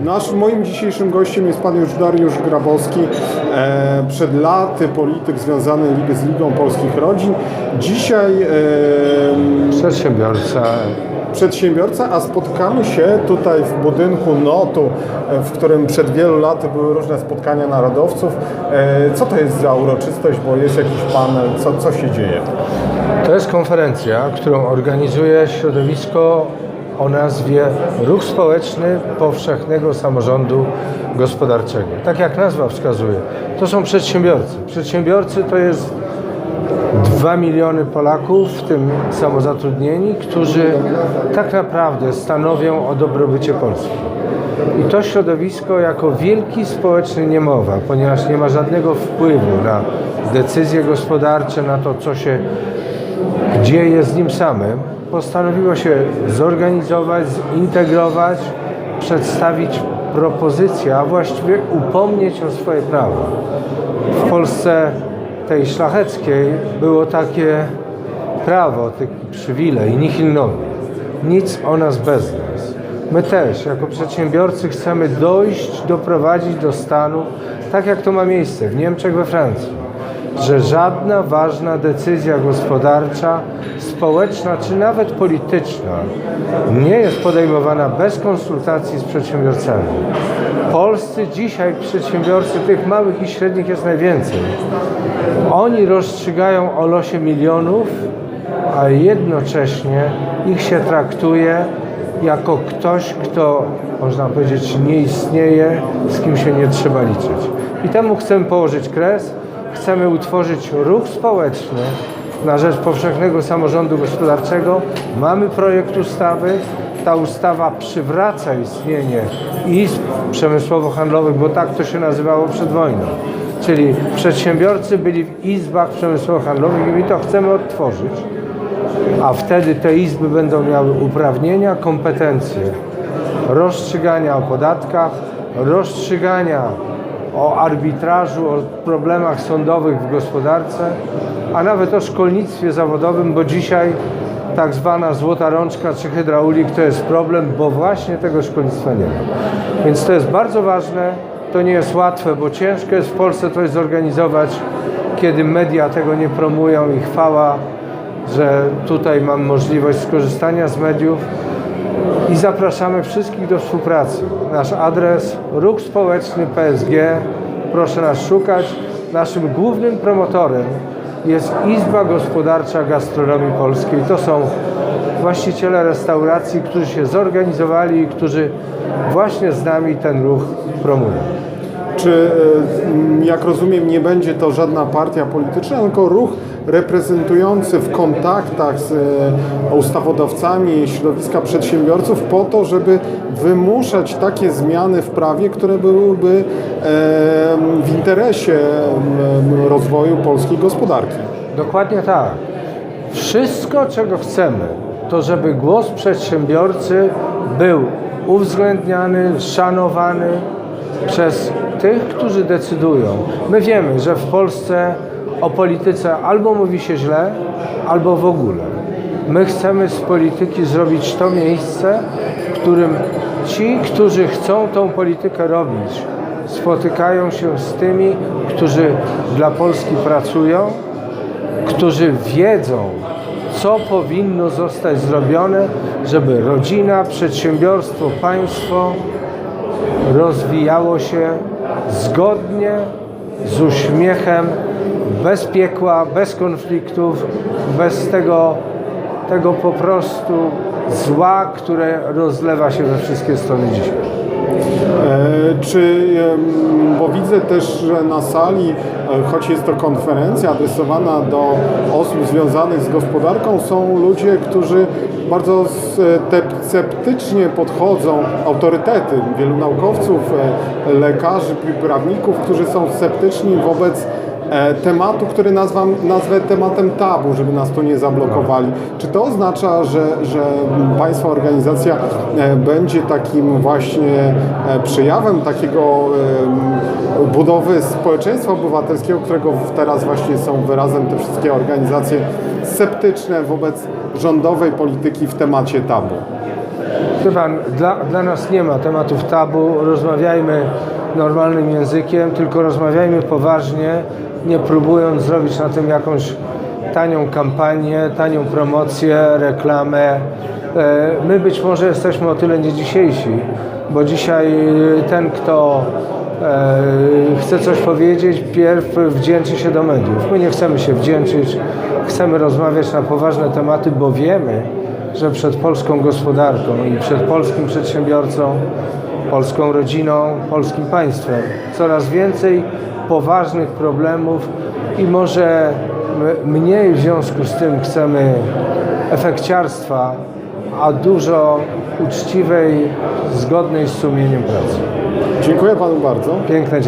Nasz, moim dzisiejszym gościem jest pan już Dariusz Grabowski, e, przed laty polityk związany z Ligą Polskich Rodzin. Dzisiaj e, Przedsiębiorca. przedsiębiorca, a spotkamy się tutaj w budynku NOTU, e, w którym przed wielu laty były różne spotkania narodowców. E, co to jest za uroczystość, bo jest jakiś panel, co, co się dzieje? To jest konferencja, którą organizuje środowisko o nazwie Ruch Społeczny Powszechnego Samorządu Gospodarczego. Tak jak nazwa wskazuje, to są przedsiębiorcy. Przedsiębiorcy to jest 2 miliony Polaków, w tym samozatrudnieni, którzy tak naprawdę stanowią o dobrobycie Polski. I to środowisko jako wielki społeczny niemowa, ponieważ nie ma żadnego wpływu na decyzje gospodarcze, na to, co się dzieje z nim samym, postanowiło się zorganizować, zintegrować, przedstawić propozycje, a właściwie upomnieć o swoje prawa. W Polsce tej szlacheckiej było takie prawo, taki przywilej, nihil. Nic o nas bez nas. My też, jako przedsiębiorcy, chcemy dojść, doprowadzić do stanu, tak jak to ma miejsce w Niemczech, we Francji, że żadna ważna decyzja gospodarcza, społeczna czy nawet polityczna nie jest podejmowana bez konsultacji z przedsiębiorcami. Polscy dzisiaj przedsiębiorcy, tych małych i średnich jest najwięcej. Oni rozstrzygają o losie milionów, a jednocześnie ich się traktuje jako ktoś, kto można powiedzieć nie istnieje, z kim się nie trzeba liczyć. I temu chcemy położyć kres. Chcemy utworzyć ruch społeczny na rzecz powszechnego samorządu gospodarczego. Mamy projekt ustawy. Ta ustawa przywraca istnienie izb przemysłowo-handlowych, bo tak to się nazywało przed wojną. Czyli przedsiębiorcy byli w izbach przemysłowo-handlowych i my to chcemy odtworzyć a wtedy te izby będą miały uprawnienia, kompetencje rozstrzygania o podatkach, rozstrzygania o arbitrażu, o problemach sądowych w gospodarce, a nawet o szkolnictwie zawodowym, bo dzisiaj tak zwana złota rączka czy hydraulik to jest problem, bo właśnie tego szkolnictwa nie ma. Więc to jest bardzo ważne, to nie jest łatwe, bo ciężko jest w Polsce coś zorganizować, kiedy media tego nie promują i chwała że tutaj mam możliwość skorzystania z mediów i zapraszamy wszystkich do współpracy. Nasz adres Ruch Społeczny PSG, proszę nas szukać. Naszym głównym promotorem jest Izba Gospodarcza Gastronomii Polskiej. To są właściciele restauracji, którzy się zorganizowali i którzy właśnie z nami ten ruch promują. Czy, e, jak rozumiem, nie będzie to żadna partia polityczna, tylko ruch reprezentujący w kontaktach z e, ustawodawcami środowiska przedsiębiorców po to, żeby wymuszać takie zmiany w prawie, które byłyby e, w interesie rozwoju polskiej gospodarki. Dokładnie tak. Wszystko, czego chcemy, to żeby głos przedsiębiorcy był uwzględniany, szanowany przez tych, którzy decydują. My wiemy, że w Polsce o polityce albo mówi się źle, albo w ogóle. My chcemy z polityki zrobić to miejsce, w którym ci, którzy chcą tą politykę robić, spotykają się z tymi, którzy dla Polski pracują, którzy wiedzą, co powinno zostać zrobione, żeby rodzina, przedsiębiorstwo, państwo rozwijało się zgodnie, z uśmiechem, bez piekła, bez konfliktów, bez tego, tego po prostu zła, które rozlewa się we wszystkie strony dzisiaj. E, Czy, bo widzę też, że na sali, e, choć jest to konferencja adresowana do osób związanych z gospodarką, są ludzie, którzy bardzo sceptycznie podchodzą, autorytety, wielu naukowców, e, lekarzy, prawników, którzy są sceptyczni wobec tematu, który nazwam, nazwę tematem tabu, żeby nas tu nie zablokowali. Czy to oznacza, że, że Państwa organizacja e, będzie takim właśnie e, przejawem takiego e, budowy społeczeństwa obywatelskiego, którego teraz właśnie są wyrazem te wszystkie organizacje sceptyczne wobec rządowej polityki w temacie tabu? Wie pan, dla, dla nas nie ma tematów tabu, rozmawiajmy normalnym językiem, tylko rozmawiajmy poważnie, nie próbując zrobić na tym jakąś tanią kampanię, tanią promocję, reklamę. E, My być może jesteśmy o tyle nie dzisiejsi, bo dzisiaj ten, kto e, chce coś powiedzieć, pierw wdzięczy się do mediów. My nie chcemy się wdzięczyć, chcemy rozmawiać na poważne tematy, bo wiemy, że przed polską gospodarką i przed polskim przedsiębiorcą, polską rodziną, polskim państwem coraz więcej poważnych problemów i może mniej w związku z tym chcemy efekciarstwa, a dużo uczciwej, zgodnej z sumieniem pracy. Dziękuję panu bardzo. Piękne dzień.